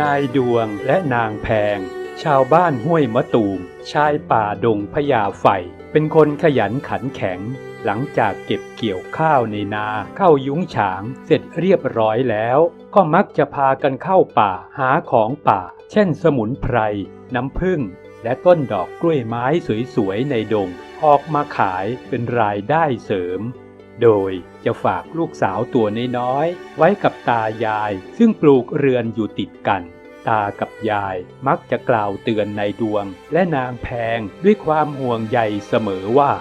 นายดวงและนางแพง ชาวบ้านห้วยมะตูม ชายป่าดงพญาไฟ เป็นคนขยันขันแข็ง หลังจากเก็บเกี่ยวข้าวในนาเข้ายุ้งฉาง เสร็จเรียบร้อยแล้ว ก็มักจะพากันเข้าป่าหาของป่า เช่นสมุนไพร น้ำผึ้งและต้นดอกกล้วยไม้สวยๆในดง ออกมาขายเป็นรายได้เสริม โดยจะฝากลูกสาวตัวน้อยๆ ไว้กับตายาย ซึ่งปลูกเรือนอยู่ติดกัน ตากับยายมักจะกล่าวเตือนในดวง และนางแพงด้วยความห่วงใยเสมอว่า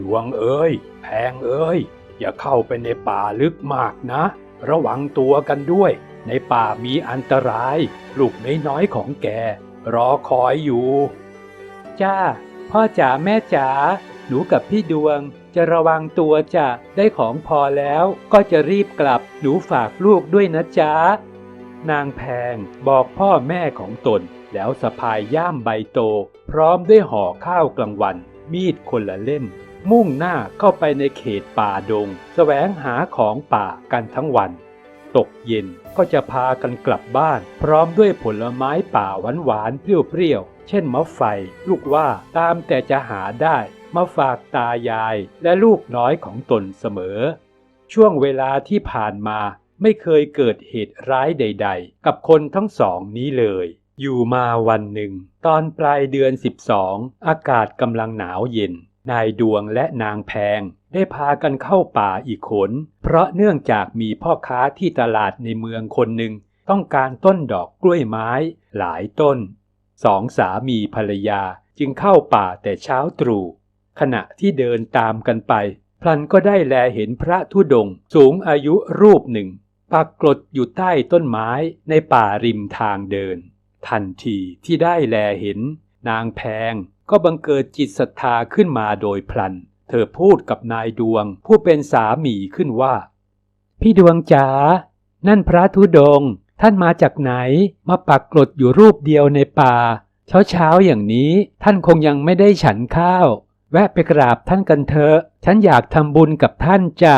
ดวงเอ้ย แพงเอ้ย อย่าเข้าไปในป่าลึกมากนะ ระวังตัวกันด้วย ในป่ามีอันตราย ลูกน้อยๆของแก รอคอยอยู่ จ้า พ่อจ๋าแม่จ๋า หนูกับพี่ดวงจะระวังตัวจะได้ของพอแล้วก็จะรีบกลับหนูฝากลูกด้วยนะจ๊ะ นางแพงบอกพ่อแม่ของตน แล้วสะพายย่ามใบโต พร้อมด้วยห่อข้าวกลางวัน มีดคนละเล่ม มุ่งหน้าเข้าไปในเขตป่าดงแสวงหาของป่ากันทั้งวัน ตกเย็นก็จะพากันกลับบ้าน พร้อมด้วยผลไม้ป่าหวานหวานๆเปรี้ยวๆเช่นมะไฟ ลูกว่าตามแต่จะหาได้ มาฝากตายายและลูกน้อยของตนเสมอ ช่วงเวลาที่ผ่านมาไม่เคยเกิดเหตุร้ายใด ๆ กับคนทั้งสองนี้เลย อยู่มาวันหนึ่ง ตอนปลายเดือน 12 อากาศกำลังหนาวเย็น นายดวงและนางแพง ได้พากันเข้าป่าอีกขน เพราะเนื่องจากมีพ่อค้าที่ตลาดในเมืองคนหนึ่งต้องการต้นดอกกล้วยไม้หลายต้น สองสามีภรรยาจึงเข้าป่าแต่เช้าตรู่ ขณะที่เดินตามกันไป พลันก็ได้แลเห็นพระธุดงสูงอายุรูปหนึ่งปรากฏอยู่ใต้ต้นไม้ในป่าริมทางเดิน ทันทีที่ได้แลเห็น นางแพงก็บังเกิดจิตศรัทธาขึ้นมาโดยพลัน เธอพูดกับนายดวง ผู้เป็นสามีขึ้นว่า พี่ดวงจ๋านั่นพระธุดง ท่านมาจากไหนมาปักกลดอยู่รูปเดียวในป่า เช้าเช้าๆอย่างนี้ท่านคงยังไม่ได้ฉันข้าว แวะไปกราบท่านกันเถอะ ฉันอยากทำบุญกับท่านจ้ะ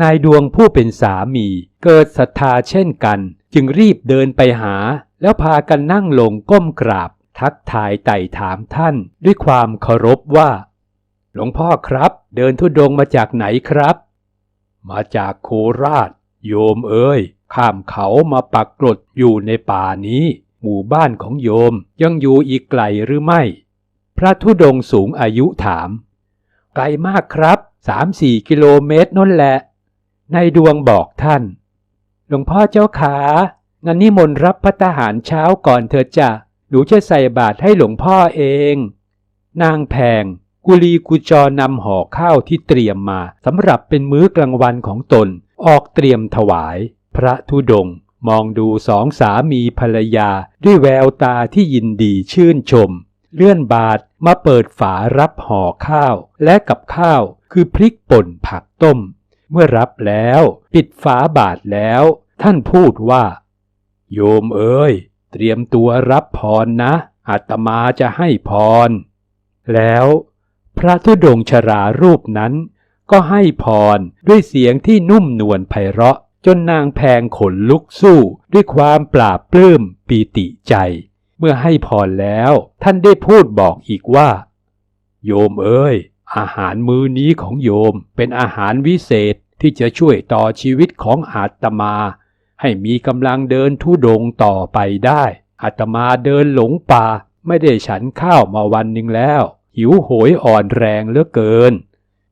นายดวงผู้เป็นสามี เกิดศรัทธาเช่นกัน จึงรีบเดินไปหา แล้วพากันนั่งลงก้มกราบ ทักทายไต่ถามท่าน ด้วยความเคารพว่า หลวงพ่อครับ เดินทุดงมาจากไหนครับ มาจากโคราช โยมเอ้ย ข้ามเขามาปักกรดอยู่ในป่านี้ หมู่บ้านของโยมยังอยู่อีกไกลหรือไม่ พระธุดงสูงอายุถาม ไกลมากครับสามสี่กิโลเมตรนั่นแหละ ในดวงบอกท่าน หลวงพ่อเจ้าขางั้นนิมนต์รับพระทหารเช้าก่อนเถิดจ้ะหนูจะใส่บาตรให้หลวงพ่อเอง นางแพงกุลีกุจรนำห่อข้าวที่เตรียมมาสำหรับเป็นมื้อกลางวันของตน ออกเตรียมถวาย พระธุดง มองดูสองสามีภรรยาด้วยแววตาที่ยินดีชื่นชม เลื่อนบาทมาเปิดฝารับห่อข้าวและกับข้าวคือพริกป่นผักต้ม เมื่อรับแล้วปิดฝาบาทแล้ว ท่านพูดว่า โยมเอ้ย เตรียมตัวรับพรนะ อาตมาจะให้พร แล้วพระธุดงค์ชรารูปนั้น ก็ให้พรด้วยเสียงที่นุ่มนวลไพเราะจนนางแพงขนลุกสู้ด้วยความปราบปลื้มปีติใจ มื่อให้พรแล้ว ท่านได้พูดบอกอีกว่า โยมเอ้ย อาหารมื้อนี้ของโยมเป็นอาหารวิเศษที่จะช่วยต่อชีวิตของอาตมา ให้มีกำลังเดินทุดงต่อไปได้ อาตมาเดินหลงป่า ไม่ได้ฉันข้าวมาวันหนึ่งแล้ว หิวโหยอ่อนแรงเหลือเกิน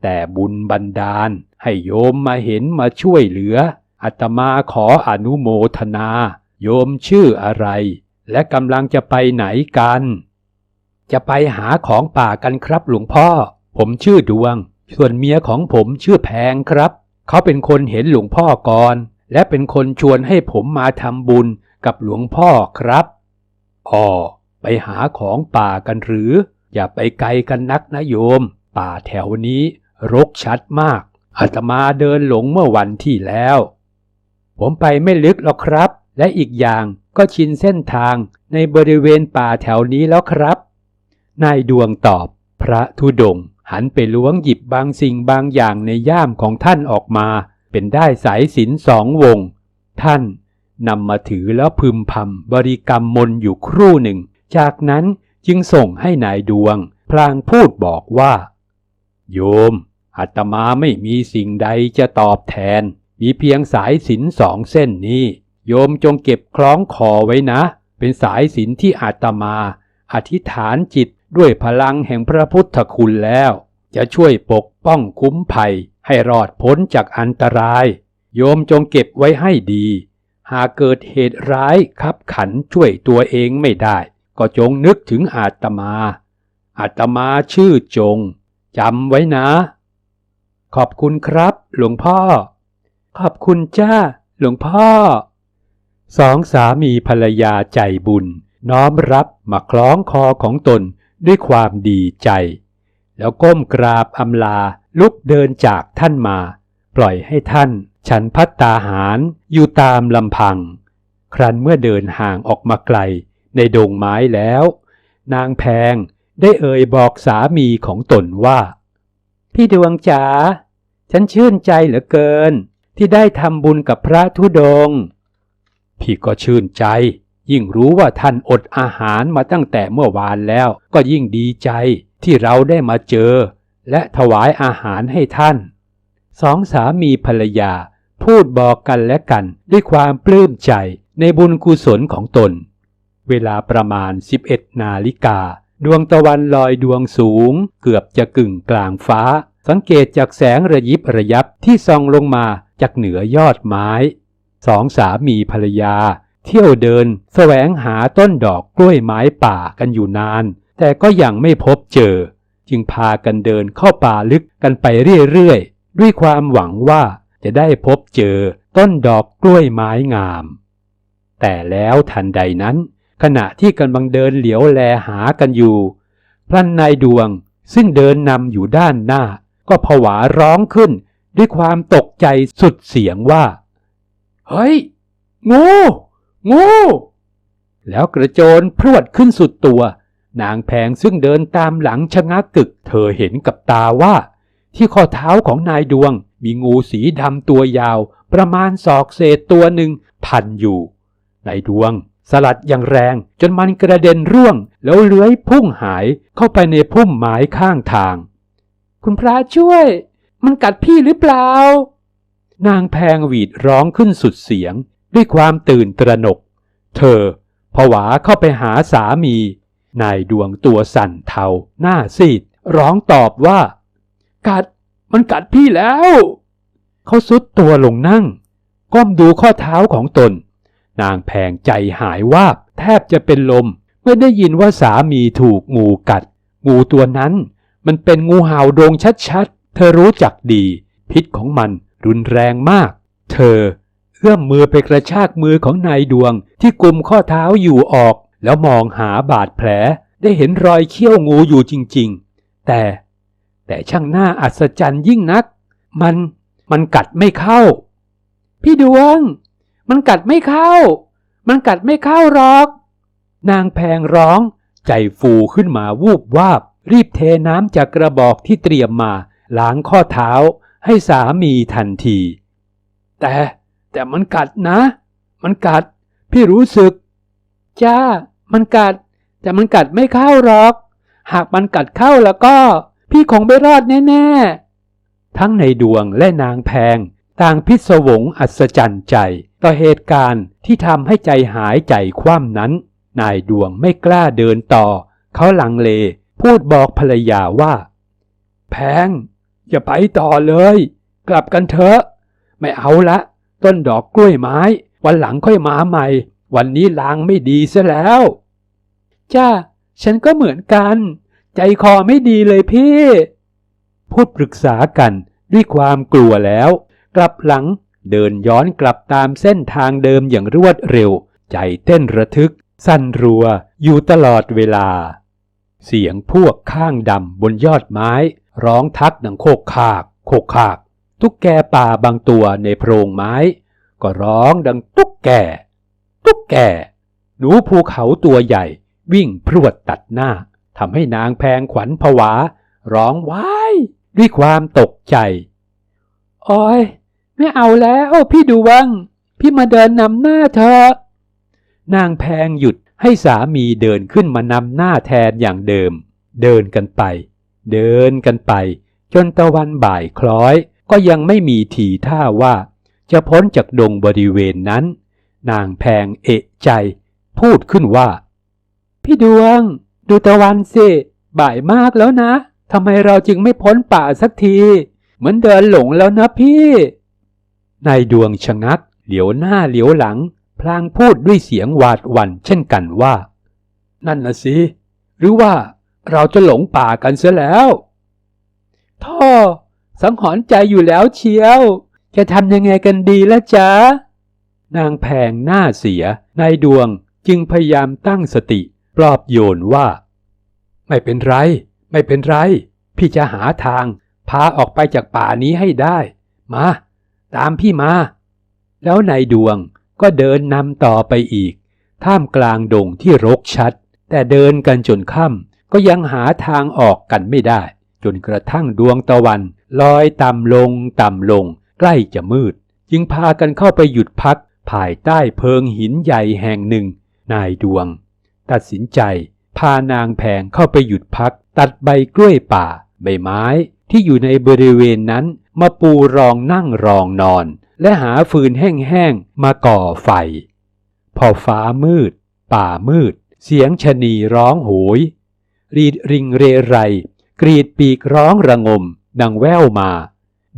แต่บุญบันดาล ให้โยมมาเห็นมาช่วยเหลืออาตมาขออนุโมทนา โยมชื่ออะไร และกำลังจะไปไหนกัน จะไปหาของป่ากันครับหลวงพ่อ ผมชื่อดวง ส่วนเมียของผมชื่อแพงครับ เขาเป็นคนเห็นหลวงพ่อก่อน และเป็นคนชวนให้ผมมาทำบุญกับหลวงพ่อครับอ๋อไปหาของป่ากันหรือ อย่าไปไกลกันนักนะโยม ป่าแถวนี้รกชัดมากอาตมาเดินหลงเมื่อวันที่แล้ว ผมไปไม่ลึกหรอกครับ และอีกอย่างก็ชินเส้นทางในบริเวณป่าแถวนี้แล้วครับ นายดวงตอบ พระธุดงหันไปล้วงหยิบบางสิ่งบางอย่างในย่ามของท่านออกมา เป็นได้สายสินสองวง ท่านนำมาถือแล้วพึมพำบริกรรมมนอยู่ครู่หนึ่ง จากนั้นจึงส่งให้นายดวง พลางพูดบอกว่า โยมอาตมาไม่มีสิ่งใดจะตอบแทน มีเพียงสายสินสองเส้นนี้ โยมจงเก็บคล้องคอไว้นะ เป็นสายสินที่อาตมา อธิษฐานจิตด้วยพลังแห่งพระพุทธคุณแล้ว จะช่วยปกป้องคุ้มภัย ให้รอดพ้นจากอันตราย โยมจงเก็บไว้ให้ดี หากเกิดเหตุร้ายขับขันช่วยตัวเองไม่ได้ ก็จงนึกถึงอาตมา อาตมาชื่อจงจำไว้นะ ขอบคุณครับ หลวงพ่อ ขอบคุณจ้า หลวงพ่อ สองสามีภรรยาใจบุญ น้อมรับมาคล้องคอของตนด้วยความดีใจ แล้วก้มกราบอำลาลุกเดินจากท่านมา ปล่อยให้ท่าน ฉันพัตตาหารอยู่ตามลำพัง ครั้นเมื่อเดินห่างออกมาไกล ในดงไม้แล้ว นางแพงได้เอ่ยบอกสามีของตนว่า พี่ดวงจ๋าฉันชื่นใจเหลือเกิน ที่ได้ทำบุญกับพระธุดงค์ พี่ก็ชื่นใจ ยิ่งรู้ว่าท่านอดอาหารมาตั้งแต่เมื่อวานแล้ว ก็ยิ่งดีใจที่เราได้มาเจอ และถวายอาหารให้ท่าน สองสามีภรรยา พูดบอกกันและกันด้วยความปลื้มใจในบุญกุศลของตน เวลาประมาณ 11 นาฬิกา ดวงตะวันลอยดวงสูง เกือบจะกึ่งกลางฟ้า สังเกตจากแสงระยิบระยับที่ส่องลงมาจากเหนือยอดไม้ สองสามีภรรยา เที่ยวเดินแสวงหาต้นดอกกล้วยไม้ป่ากันอยู่นาน แต่ก็ยังไม่พบเจอ จึงพากันเดินเข้าป่าลึกกันไปเรื่อยๆ ด้วยความหวังว่าจะได้พบเจอต้นดอกกล้วยไม้งาม แต่แล้วทันใดนั้น ขณะที่กำลังเดินเหลียวแลหากันอยู่ พลันนายดวงซึ่งเดินนำอยู่ด้านหน้า ก็ผวาร้องขึ้นด้วยความตกใจสุดเสียงว่า เฮ้ย งู งู แล้วกระโจนพรวดขึ้นสุดตัว นางแพงซึ่งเดินตามหลังชะงักกึก เธอเห็นกับตาว่า ที่ข้อเท้าของนายดวง มีงูสีดำตัวยาว ประมาณศอกเศษตัวหนึ่งพันอยู่ นายดวง สลัดอย่างแรงจนมันกระเด็นร่วง แล้วเลื้อยพุ่งหายเข้าไปในพุ่มไม้ข้างทาง คุณพระช่วย มันกัดพี่หรือเปล่า นางแพงหวีดร้องขึ้นสุดเสียง ด้วยความตื่นตระหนก เธอผวาเข้าไปหาสามี นายดวงตัวสั่นเทาหน้าซีด ร้องตอบว่า กัดมันกัดพี่แล้ว เขาสุดตัวลงนั่ง ก้มดูข้อเท้าของตน นางแพงใจหายวาบแทบจะเป็นลม เมื่อได้ยินว่าสามีถูกงูกัด งูตัวนั้น มันเป็นงูเห่าโดงชัดๆ เธอรู้จักดี พิษของมัน รุนแรงมาก เธอ เอื้อมมือไปกระชากมือของนายดวงที่กุมข้อเท้าอยู่ออก แล้วมองหาบาดแผลได้เห็นรอยเขี้ยวงูอยู่จริง ๆ แต่ แต่ช่างหน่าอัศจรรย์ยิ่งนัก มันมันกัดไม่เข้า พี่ดวง มันกัดไม่เข้า มันกัดไม่เข้าหรอก นางแพงร้อง ใจฟูขึ้นมาวูบวาบ รีบเทน้ำจากกระบอกที่เตรียมมาล้างข้อเท้า ให้สามีทันที แต่แต่มันกัดนะ มันกัด พี่รู้สึก จ้า มันกัด แต่มันกัดไม่เข้าหรอก หากมันกัดเข้าแล้วก็ พี่คงไม่รอดแน่ๆ ทั้งในดวงและนางแพง ต่างพิศวงอัศจรรย์ใจ ต่อเหตุการณ์ที่ทำให้ใจหายใจคว่ำนั้น นายดวงไม่กล้าเดินต่อ เขาหลังเล พูดบอกภรรยาว่า แพง อย่าไปต่อเลย กลับกันเถอะ ไม่เอาละ ต้นดอกกล้วยไม้ วันหลังค่อยมาใหม่ วันนี้ล้างไม่ดีซะแล้ว จ้า ฉันก็เหมือนกัน ใจคอไม่ดีเลยพี่ พูดปรึกษากันด้วยความกลัวแล้ว กลับหลังเดินย้อนกลับตามเส้นทางเดิมอย่างรวดเร็ว ใจเต้นระทึก สั่นรัว อยู่ตลอดเวลา เสียงพวกข้างดำบนยอดไม้ ร้องทักดังโคกคากโคกคาก ตุ๊กแกป่าบางตัวในโพรงไม้ ก็ร้องดังตุ๊กแก ตุ๊กแก หนูภูเขาตัวใหญ่ วิ่งพรวดตัดหน้าทำให้นางแพงขวัญผวา ร้องว้ายด้วยความตกใจ โอ้ยไม่เอาแล้วพี่ดูวงพี่มาเดินนำหน้าเธอนางแพงหยุดให้สามีเดินขึ้นมานำหน้าแทนอย่างเดิม เดินกันไป เดินกันไป จนตะวันบ่ายคล้อย ก็ยังไม่มีทีท่าว่า จะพ้นจากดงบริเวณนั้น นางแพงเอะใจ พูดขึ้นว่า พี่ดวง ดูตะวันสิบ่ายมากแล้วนะทำไมเราจึงไม่พ้นป่าสักที เหมือนเดินหลงแล้วนะพี่นายดวงชะงัก เหลียวหน้าเหลียวหลัง พลางพูดด้วยเสียงหวาดหวั่นเช่นกันว่า นั่นนะสิ หรือว่า เราจะหลงป่ากันเสียแล้วท่อ สังหรณ์ใจอยู่แล้วเชียว จะทำยังไงกันดีละจ๊ะ นางแพงหน้าเสีย นายดวงจึงพยายามตั้งสติ ปลอบโยนว่า ไม่เป็นไร ไม่เป็นไร พี่จะหาทาง พาออกไปจากป่านี้ให้ได้ มา ตามพี่มา แล้วนายดวงก็เดินนำต่อไปอีก ท่ามกลางดงที่รกชัด แต่เดินกันจนค่ำ ก็ยังหาทางออกกันไม่ได้ จนกระทั่งดวงตะวัน ลอยต่ำลงต่ำลง ใกล้จะมืด จึงพากันเข้าไปหยุดพัก ภายใต้เพิงหินใหญ่แห่งหนึ่ง นายดวง ตัดสินใจ พานางแพงเข้าไปหยุดพัก ตัดใบกล้วยป่า ใบไม้ที่อยู่ในบริเวณนั้น มาปูรองนั่งรองนอน และหาฟืนแห้งๆมาก่อไฟ พอฟ้ามืด ป่ามืด เสียงชะนีร้องโหย รีดริงเรไร กรีดปีกร้องระงมดังแว่วมา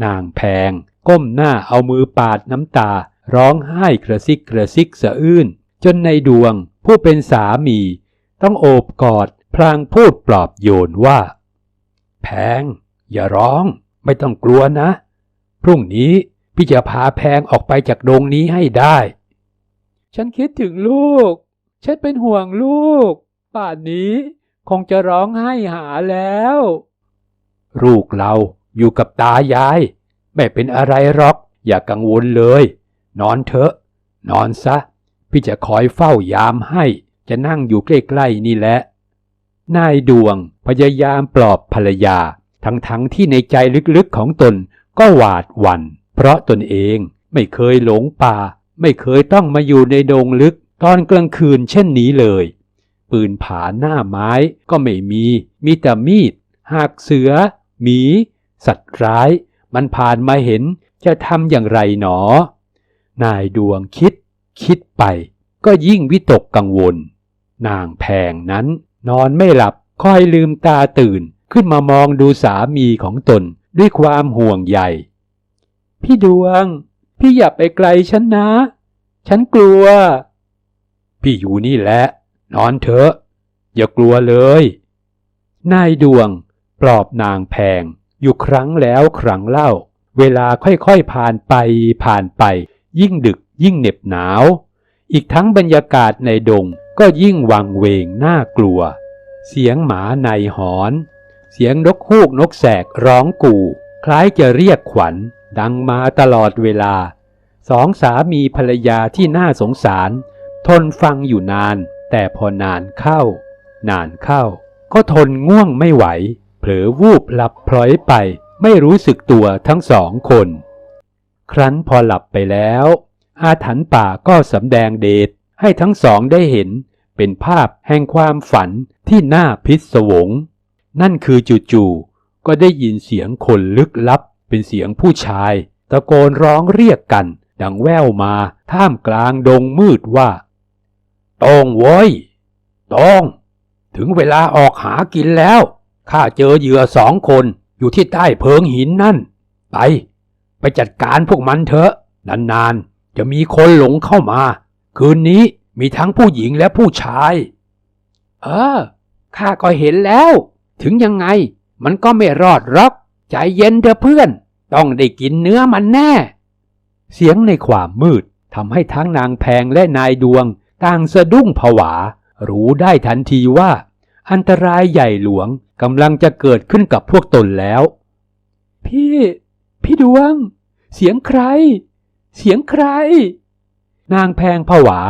นางแพง ก้มหน้าเอามือปาดน้ำตา ร้องไห้กระซิกกระซิกสะอื้น จนในดวง ผู้เป็นสามี ต้องโอบกอด พลางพูดปลอบโยนว่า แพง อย่าร้อง ไม่ต้องกลัวนะ พรุ่งนี้พี่จะพาแพงออกไปจากดงนี้ให้ได้ ฉันคิดถึงลูก ฉันเป็นห่วงลูก ป่านนี้ คงจะร้องไห้หาแล้ว ลูกเราอยู่กับตายาย ไม่เป็นอะไรหรอก อย่ากังวลเลย นอนเถอะ นอนซะ พี่จะคอยเฝ้ายามให้ จะนั่งอยู่ใกล้ๆนี่แหละ นายดวงพยายามปลอบภรรยา ทั้งๆทที่ในใจลึกๆของตนก็หวาดหวัน่น เพราะตนเองไม่เคยหลงป่า ไม่เคยต้องมาอยู่ในดงลึกตอนกลางคืนเช่นนี้เลย ปืนผาหน้าไม้ก็ไม่มี มีแต่มีด หากเสือ หมี สัตว์ร้าย มันผ่านมาเห็นจะทำอย่างไรหนอ นายดวงคิด คิดไป ก็ยิ่งวิตกกังวล นางแพงนั้น นอนไม่หลับคอยลืมตาตื่นขึ้นมามองดูสามีของตนด้วยความห่วงใย พี่ดวง พี่อย่าไปไกลฉันนะ ฉันกลัว พี่อยู่นี่แหละ นอนเถอะ อย่ากลัวเลย นายดวง ปลอบนางแพง อยู่ครั้งแล้วครั้งเล่า เวลาค่อยๆผ่านไปผ่านไป ยิ่งดึกยิ่งเหน็บหนาว อีกทั้งบรรยากาศในดงก็ยิ่งวังเวงน่ากลัว เสียงหมาในหอน เสียงนกฮูกนกแสกร้องกู่ คล้ายจะเรียกขวัญ ดังมาตลอดเวลา สองสามีภรรยาที่น่าสงสาร ทนฟังอยู่นาน แต่พอนานเข้า นานเข้า ก็ทนง่วงไม่ไหว เผลอวูบหลับพลอยไป ไม่รู้สึกตัวทั้งสองคน ครั้นพอหลับไปแล้ว อาถรรพ์ป่าก็สำแดงเดชให้ทั้งสองได้เห็น เป็นภาพแห่งความฝันที่น่าพิศวง นั่นคือจู่ๆก็ได้ยินเสียงคนลึกลับ เป็นเสียงผู้ชาย ตะโกนร้องเรียกกัน ดังแว่วมาท่ามกลางดงมืดว่า ตองโว้ยตอง ถึงเวลาออกหากินแล้ว ข้าเจอเหยื่อสองคนอยู่ที่ใต้เพิงหินนั่น ไป ไปจัดการพวกมันเถอะ นานๆ จะมีคนหลงเข้ามา คืนนี้มีทั้งผู้หญิงและผู้ชาย เออ ข้าก็เห็นแล้ว ถึงยังไง มันก็ไม่รอดหรอก ใจเย็นเถอะเพื่อน ต้องได้กินเนื้อมันแน่ เสียงในความมืดทำให้ทั้งนางแพงและนายดวง ต่างสะดุ้งผวา รู้ได้ทันทีว่า อันตรายใหญ่หลวงกำลังจะเกิดขึ้นกับพวกตนแล้ว พี่ พี่ดวง เสียงใคร เสียงใคร นางแพงผวา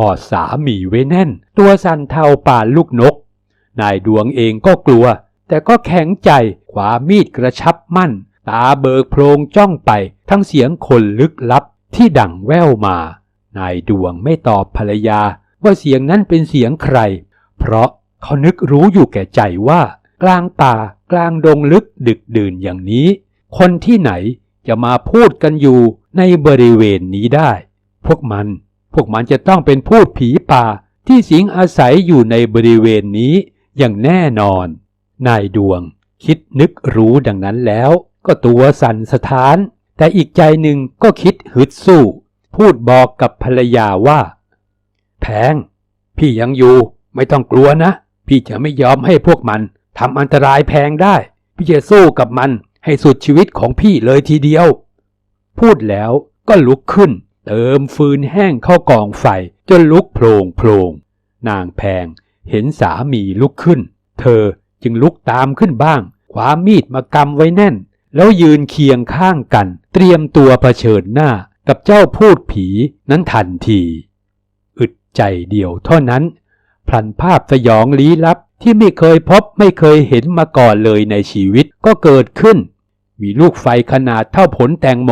กอดสามีไว้แน่น ตัวสั่นเทาป่านลูกนก นายดวงเองก็กลัว แต่ก็แข็งใจขวามีดกระชับมั่น ตาเบิกโพรงจ้องไปทั้งเสียงคนลึกลับที่ดังแว่วมา นายดวงไม่ตอบภรรยาว่าเสียงนั้นเป็นเสียงใคร เพราะเขานึกรู้อยู่แก่ใจว่า กลางป่ากลางดงลึกดึกดื่นอย่างนี้ คนที่ไหนจะมาพูดกันอยู่ในบริเวณนี้ได้ พวกมัน พวกมันจะต้องเป็นพูดผีป่าที่สิงอาศัยอยู่ในบริเวณนี้อย่างแน่นอน นายดวง คิดนึกรู้ดังนั้นแล้ว ก็ตัวสั่นสะท้าน แต่อีกใจหนึ่งก็คิดฮึดสู้ พูดบอกกับภรรยาว่า แพง พี่ยังอยู่ไม่ต้องกลัวนะ พี่จะไม่ยอมให้พวกมันทำอันตรายแพงได้ พี่จะสู้กับมันให้สุดชีวิตของพี่เลยทีเดียว พูดแล้วก็ลุกขึ้น เติมฟืนแห้งเข้ากองไฟจนลุกโพลงโพลงนางแพงเห็นสามีลุกขึ้น เธอจึงลุกตามขึ้นบ้างคว้ามีดมากำไว้แน่น แล้วยืนเคียงข้างกัน เตรียมตัวเผชิญหน้า กับเจ้าพูดผีนั้นทันที อึดใจเดียวเท่านั้น พลันภาพสยองลี้ลับที่ไม่เคยพบไม่เคยเห็นมาก่อนเลยในชีวิตก็เกิดขึ้น มีลูกไฟขนาดเท่าผลแตงโม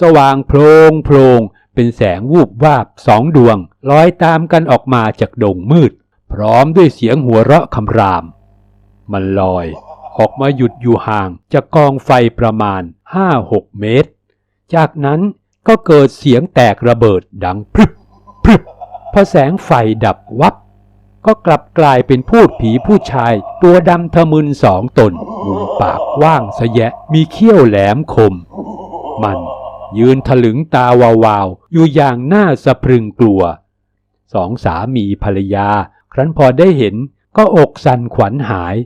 สว่างโพลงโพลงเป็นแสงวูบวาบสองดวงลอยตามกันออกมาจากดงมืด พร้อมด้วยเสียงหัวเราะคำราม มันลอย ออกมาหยุดอยู่ห่างจากกองไฟประมาณ5-6เมตร จากนั้น ก็เกิดเสียงแตกระเบิดดังพรึบพรึบพอแสงไฟดับวับ ก็กลับกลายเป็นพูดผีผู้ชาย ตัวดำทะมึนสองตนมุมปากว้างสะแยะมีเขี้ยวแหลมคม มันยืนถลึงตาวาวๆอยู่อย่างน่าสะพรึงกลัว สองสามีภรรยา ครั้นพอได้เห็นก็อกสั่นขวัญหาย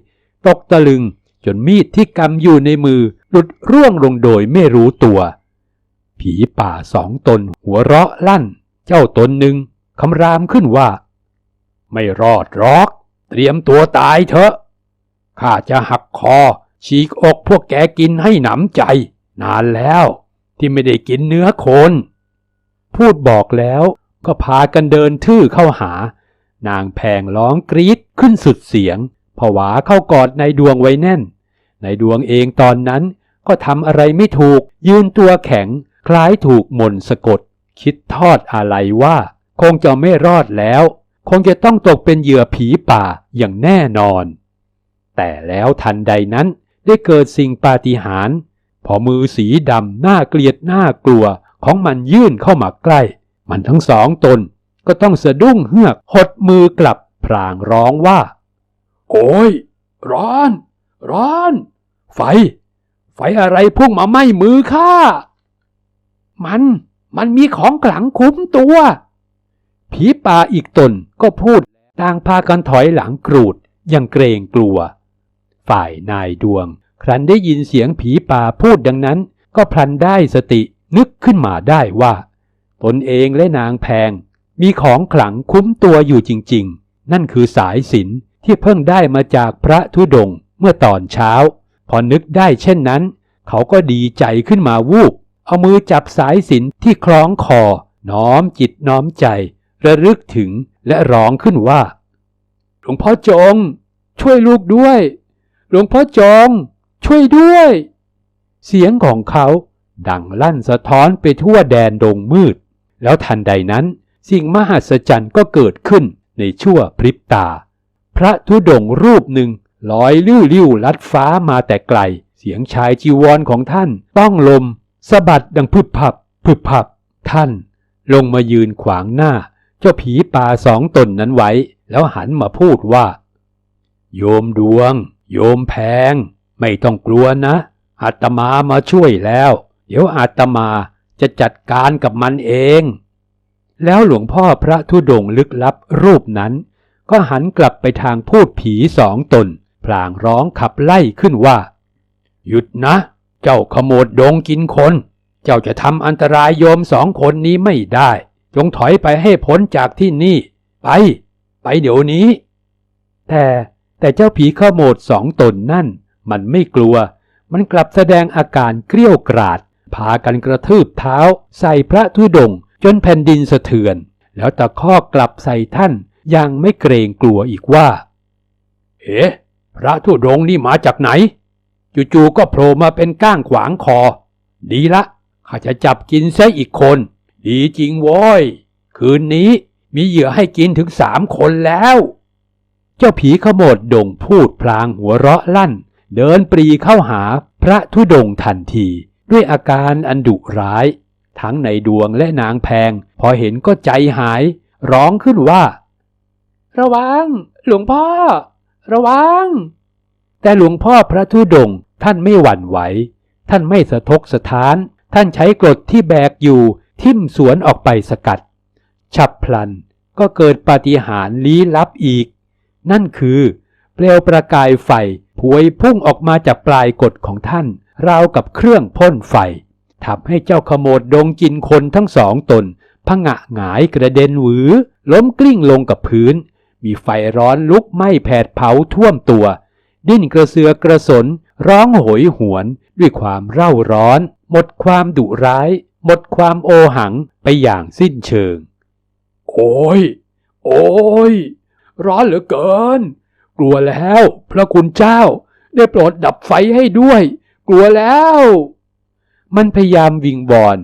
ตกตะลึงจนมีดที่กำอยู่ในมือ หลุดร่วงลงโดยไม่รู้ตัว ผีป่าสองตนหัวเราะลั่น เจ้าตนหนึ่งคำรามขึ้นว่า ไม่รอดหรอก เตรียมตัวตายเถอะ ข้าจะหักคอ ฉีกอกพวกแกกินให้หนำใจ นานแล้วที่ไม่ได้กินเนื้อคน พูดบอกแล้วก็พากันเดินทื่อเข้าหา นางแพงร้องกรีดขึ้นสุดเสียงผวาเข้ากอดในดวงไว้แน่น ในดวงเองตอนนั้นก็ทำอะไรไม่ถูกยืนตัวแข็ง คล้ายถูกมนสะกด คิดทอดอะไรว่า คงจะไม่รอดแล้ว คงจะต้องตกเป็นเหยื่อผีป่าอย่างแน่นอน แต่แล้วทันใดนั้นได้เกิดสิ่งปาฏิหาริย์พอมือสีดำหน่าเกลียดหน่ากลัวของมันยื่นเข้ามาใกล้ มันทั้งสองตนก็ต้องสะดุ้งเฮือกหดมือกลับพลางร้องว่า โอ้ย ร้อน ร้อน ไฟ ไฟอะไรพุ่งมาไหม้มือข้า มันมันมีของขลังคุ้มตัว ผีป่าอีกตนก็พูดต่างพากันถอยหลังกรูดอย่างเกรงกลัว ฝ่ายนายดวง ครั้นได้ยินเสียงผีป่าพูดดังนั้น ก็พลันได้สตินึกขึ้นมาได้ว่า ตนเองและนางแพง มีของขลังคุ้มตัวอยู่จริง ๆ นั่นคือสายสินที่เพิ่งได้มาจากพระธุดงเมื่อตอนเช้า พอนึกได้เช่นนั้น เขาก็ดีใจขึ้นมาวูบ เอามือจับสายสินที่คล้องคอ น้อมจิตน้อมใจ ระลึกถึงและร้องขึ้นว่า หลวงพ่อจง ช่วยลูกด้วย หลวงพ่อจง ช่วยด้วย เสียงของเขาดังลั่นสะท้อนไปทั่วแดนดงมืด แล้วทันใดนั้น สิ่งมหัศจรรย์ก็เกิดขึ้นในชั่วพริบตา พระธุดงค์รูปหนึ่งลอยลิ้วลิ้วลัดฟ้ามาแต่ไกล เสียงชายจีวรของท่านต้องลม สะบัดดังพึบพับพึบพับ ท่าน ลงมายืนขวางหน้า เจ้าผีป่าสองตนนั้นไว้ แล้วหันมาพูดว่า โยมดวง โยมแพง ไม่ต้องกลัวนะ อาตมามาช่วยแล้ว เดี๋ยวอาตมาจะจัดการกับมันเอง แล้วหลวงพ่อพระธุดงลึกลับรูปนั้น ก็หันกลับไปทางพูดผีสองตน พลางร้องขับไล่ขึ้นว่า หยุดนะ เจ้าขโมดดงกินคน เจ้าจะทำอันตรายโยมสองคนนี้ไม่ได้ จงถอยไปให้พ้นจากที่นี่ ไป ไปเดี๋ยวนี้ แต่แต่เจ้าผีขโมดสองตนนั่น มันไม่กลัว มันกลับแสดงอาการเกรี้ยวกราด พากันกระทืบเท้า ใส่พระธุดง จนแผ่นดินสะเทือน แล้วตะคอกกลับใส่ท่านยังไม่เกรงกลัวอีกว่า เอ๋พระธุดงนี่มาจากไหน จู่ๆก็โผล่มาเป็นก้างขวางคอ ดีละข้าจะจับกินซะอีกคน ดีจริงโว้ย คืนนี้มีเหยื่อให้กินถึงสามคนแล้ว เจ้าผีขโมดดงพูดพลางหัวเราะลั่น เดินปรีเข้าหาพระธุดงทันที ด้วยอาการอันดุร้าย ทั้งในดวงและนางแพง พอเห็นก็ใจหาย ร้องขึ้นว่า ระวัง หลวงพ่อ ระวัง แต่หลวงพ่อพระธุดง ท่านไม่หวั่นไหว ท่านไม่สะทกสะท้าน ท่านใช้กรดที่แบกอยู่ทิ่มสวนออกไปสกัด ฉับพลันก็เกิดปาฏิหาริย์ลี้ลับอีก นั่นคือ เปลวประกายไฟพวยพุ่งออกมาจากปลายกดของท่าน ราวกับเครื่องพ่นไฟทำให้เจ้าขโมดดงกินคนทั้งสองตนผงะหงายกระเด็นหวือ ล้มกลิ้งลงกับพื้น มีไฟร้อนลุกไหม้แผดเผาท่วมตัว ดิ้นกระเสือกกระสน ร้องโหยหวนด้วยความเร่าร้อน หมดความดุร้าย หมดความโอหังไปอย่างสิ้นเชิง โอ้ย โอ้ย ร้อนเหลือเกิน กลัวแล้ว พระคุณเจ้า ได้โปรดดับไฟให้ด้วย กลัวแล้ว มันพยายามวิงวอน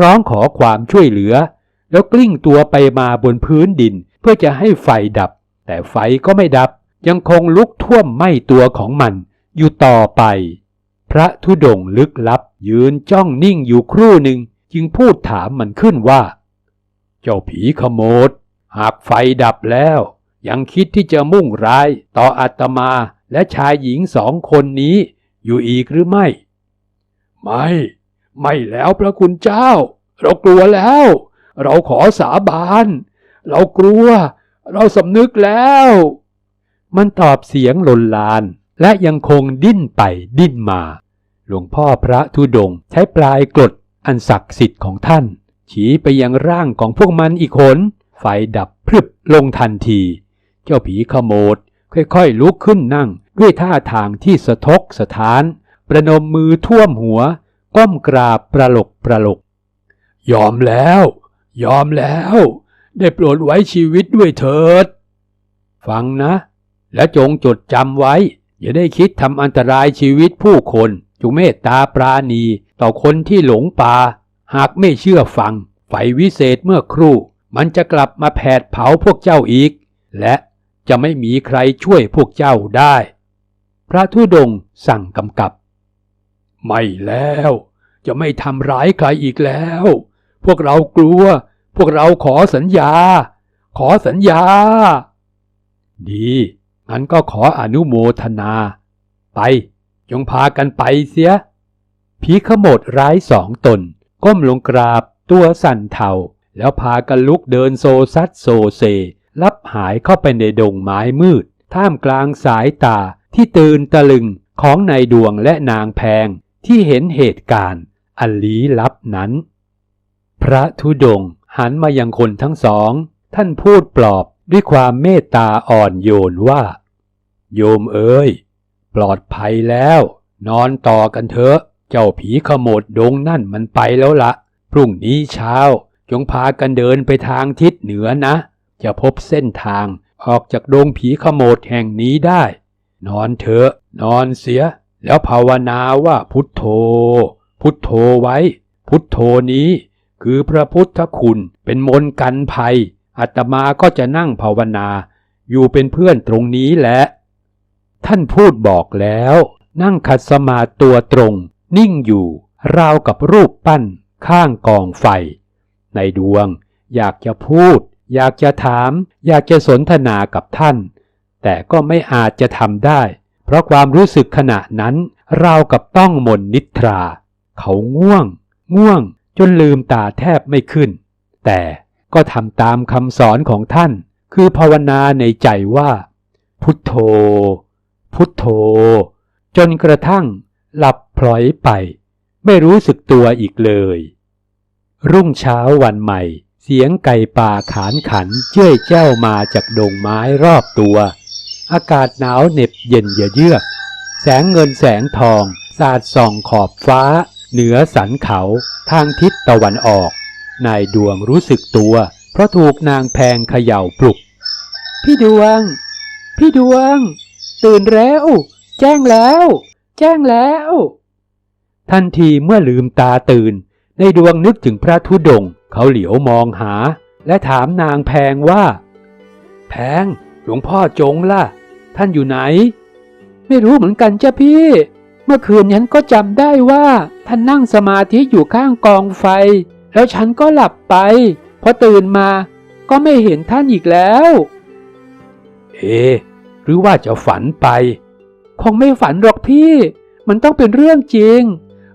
ร้องขอความช่วยเหลือ แล้วกลิ้งตัวไปมาบนพื้นดิน เพื่อจะให้ไฟดับ แต่ไฟก็ไม่ดับยังคงลุกท่วมไหม้ตัวของมัน อยู่ต่อไป พระธุดงค์ลึกลับ ยืนจ้องนิ่งอยู่ครู่หนึ่งจึงพูดถามมันขึ้นว่า เจ้าผีขโมดหากไฟดับแล้ว ยังคิดที่จะมุ่งร้ายต่ออาตมาและชายหญิงสองคนนี้อยู่อีกหรือไม่ ไม่ ไม่แล้วพระคุณเจ้า เรากลัวแล้ว เราขอสาบาน เรากลัว เราสำนึกแล้ว มันตอบเสียงหล่นลาน และยังคงดิ้นไปดิ้นมา หลวงพ่อพระธุดงใช้ปลายกรดอันศักดิ์สิทธิ์ของท่าน ชี้ไปยังร่างของพวกมันอีกคนไฟดับพรึบลงทันที เจ้าผีขโมดค่อยๆลุกขึ้นนั่ง ด้วยท่าทางที่สะทกสะท้าน ประนมมือท่วมหัว ก้มกราบประหลกประหลก ยอมแล้ว ยอมแล้ว ได้โปรดไว้ชีวิตด้วยเถิด ฟังนะ และจงจดจำไว้ อย่าได้คิดทำอันตรายชีวิตผู้คนจงเมตตาปราณี ต่อคนที่หลงป่า หากไม่เชื่อฟัง ไฟวิเศษเมื่อครู่ มันจะกลับมาแผดเผาพวกเจ้าอีก และจะไม่มีใครช่วยพวกเจ้าได้ พระธุดงสั่งกำกับ ไม่แล้ว จะไม่ทำร้ายใครอีกแล้ว พวกเรากลัว พวกเราขอสัญญา ขอสัญญา ดี งั้นก็ขออนุโมทนา ไป จงพากันไปเสีย ผีขโมดร้ายสองตน ก้มลงกราบตัวสั่นเทาแล้วพากันลุกเดินโซซัดโซเซ ลับหายเข้าไปในดงไม้มืด ท่ามกลางสายตาที่ตื่นตะลึงของนายดวงและนางแพงที่เห็นเหตุการณ์ อันลี้ลับนั้น พระธุดงหันมายังคนทั้งสอง ท่านพูดปลอบ ด้วยความเมตตาอ่อนโยนว่า โยมเอ๋ยปลอดภัยแล้ว นอนต่อกันเถอะ เจ้าผีขโมดดงนั่นมันไปแล้วละพรุ่งนี้เช้า จงพากันเดินไปทางทิศเหนือนะ จะพบเส้นทางออกจากดงผีขโมดแห่งนี้ได้ นอนเถอะ นอนเสีย แล้วภาวนาว่าพุทโธ พุทโธไว้ พุทโธนี้ คือพระพุทธคุณเป็นมนต์กันภัย อาตมาก็จะนั่งภาวนา อยู่เป็นเพื่อนตรงนี้แหละ ท่านพูดบอกแล้ว นั่งขัดสมาตัวตรง นิ่งอยู่ ราวกับรูปปั้น ข้างกองไฟ ในดวง อยากจะพูด อยากจะถาม อยากจะสนทนากับท่าน แต่ก็ไม่อาจจะทำได้ เพราะความรู้สึกขณะนั้น ราวกับต้องมนนิทรา เขาง่วง ง่วงจนลืมตาแทบไม่ขึ้น แต่ ก็ทำตามคำสอนของท่าน คือภาวนาในใจว่า พุทโธ พุทโธ จนกระทั่งหลับพลอยไป ไม่รู้สึกตัวอีกเลย รุ่งเช้าวันใหม่ เสียงไก่ป่าขานขันเจ้ยเจ้ามาจากดงไม้รอบตัว อากาศหนาวเหน็บเย็นเยือกแสงเงินแสงทอง สาดส่องขอบฟ้า เหนือสันเขา ทางทิศตะวันออก นายดวงรู้สึกตัว เพราะถูกนางแพงเขย่าปลุก พี่ดวง พี่ดวง ตื่นแล้ว แจ้งแล้ว แจ้งแล้ว ทันทีเมื่อลืมตาตื่น ในดวงนึกถึงพระธุดงค์เขาเหลียวมองหา และถามนางแพงว่า แพง หลวงพ่อจงล่ะ ท่านอยู่ไหน ไม่รู้เหมือนกันจ้ะพี่เมื่อคืนฉันก็จำได้ว่าท่านนั่งสมาธิอยู่ข้างกองไฟ แล้วฉันก็หลับไป พอตื่นมาก็ไม่เห็นท่านอีกแล้ว เอะหรือว่าจะฝันไป คงไม่ฝันหรอกพี่ มันต้องเป็นเรื่องจริง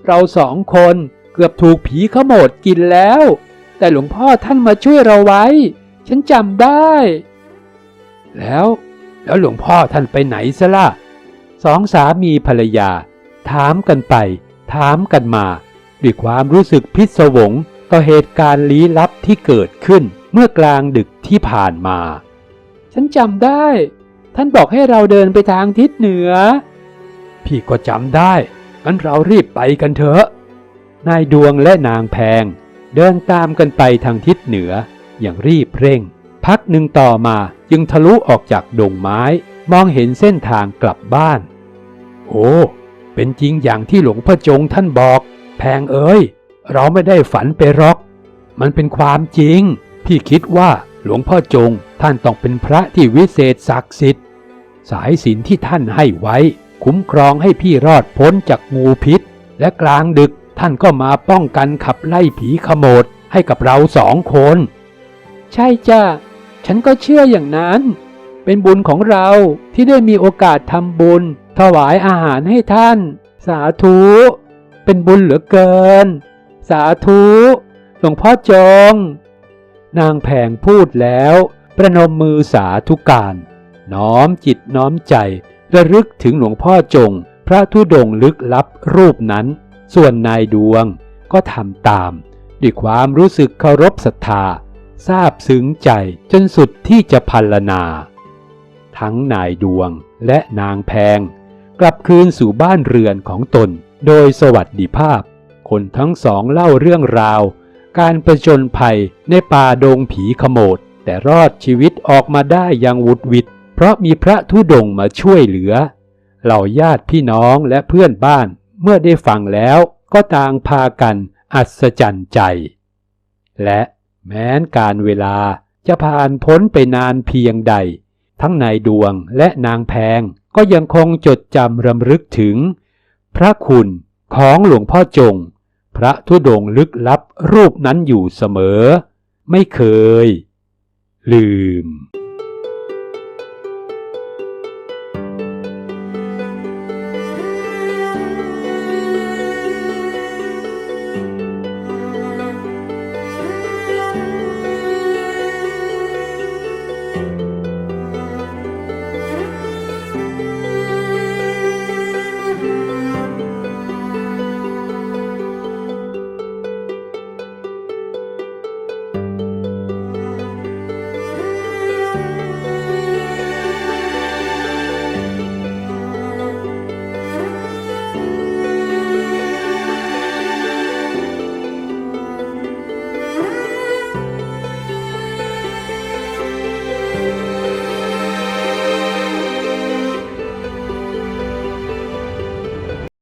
เราสองคนเกือบถูกผีขโมดกินแล้ว แต่หลวงพ่อท่านมาช่วยเราไว้ ฉันจำได้ แล้ว แล้วหลวงพ่อท่านไปไหนซะล่ะสองสามีภรรยา ถามกันไป ถามกันมา ด้วยความรู้สึกพิศวง ต่อเหตุการณ์ลี้ลับที่เกิดขึ้นเมื่อกลางดึกที่ผ่านมา ฉันจำได้ ท่านบอกให้เราเดินไปทางทิศเหนือ พี่ก็จำได้งั้นเรารีบไปกันเถอะ นายดวงและนางแพง เดินตามกันไปทางทิศเหนือ อย่างรีบเร่ง พักหนึ่งต่อมาจึงทะลุออกจากดงไม้ มองเห็นเส้นทางกลับบ้าน โอ้ เป็นจริงอย่างที่หลวงพ่อจงท่านบอก แพงเอ้ย เราไม่ได้ฝันไปหรอก มันเป็นความจริง พี่คิดว่าหลวงพ่อจงท่านต้องเป็นพระที่วิเศษศักดิ์สิทธิ์ สายสิญจนที่ท่านให้ไว้ คุ้มครองให้พี่รอดพ้นจากงูพิษ และกลางดึกท่านก็มาป้องกันขับไล่ผีขโมดให้กับเราสองคน ใช่จ้ะฉันก็เชื่ออย่างนั้น เป็นบุญของเราที่ได้มีโอกาสทำบุญ ถวายอาหารให้ท่าน สาธุ เป็นบุญเหลือเกิน สาธุ หลวงพ่อจง นางแผงพูดแล้ว ประนมมือสาธุการ น้อมจิตน้อมใจระลึกถึงหลวงพ่อจง พระธุดงลึกลับรูปนั้น ส่วนนายดวงก็ทำตาม ด้วยความรู้สึกเคารพศรัทธาซาบซึ้งใจจนสุดที่จะพัลนา ทั้งนายดวงและนางแพง กลับคืนสู่บ้านเรือนของตนโดยสวัสดิภาพ คนทั้งสองเล่าเรื่องราว การประจนภัยในป่าดงผีขโมดแต่รอดชีวิตออกมาได้อย่างวุดวิดเพราะมีพระธุดงมาช่วยเหลือ เหล่าญาติพี่น้องและเพื่อนบ้านเมื่อได้ฟังแล้วก็ต่างพากันอัศจรรย์ใจ และแม้นการเวลาจะผ่านพ้นไปนานเพียงใด ทั้งนายดวงและนางแพงก็ยังคงจดจำรำลึกถึง พระคุณของหลวงพ่อจง พระธุดงลึกลับรูปนั้นอยู่เสมอ ไม่เคย ลืม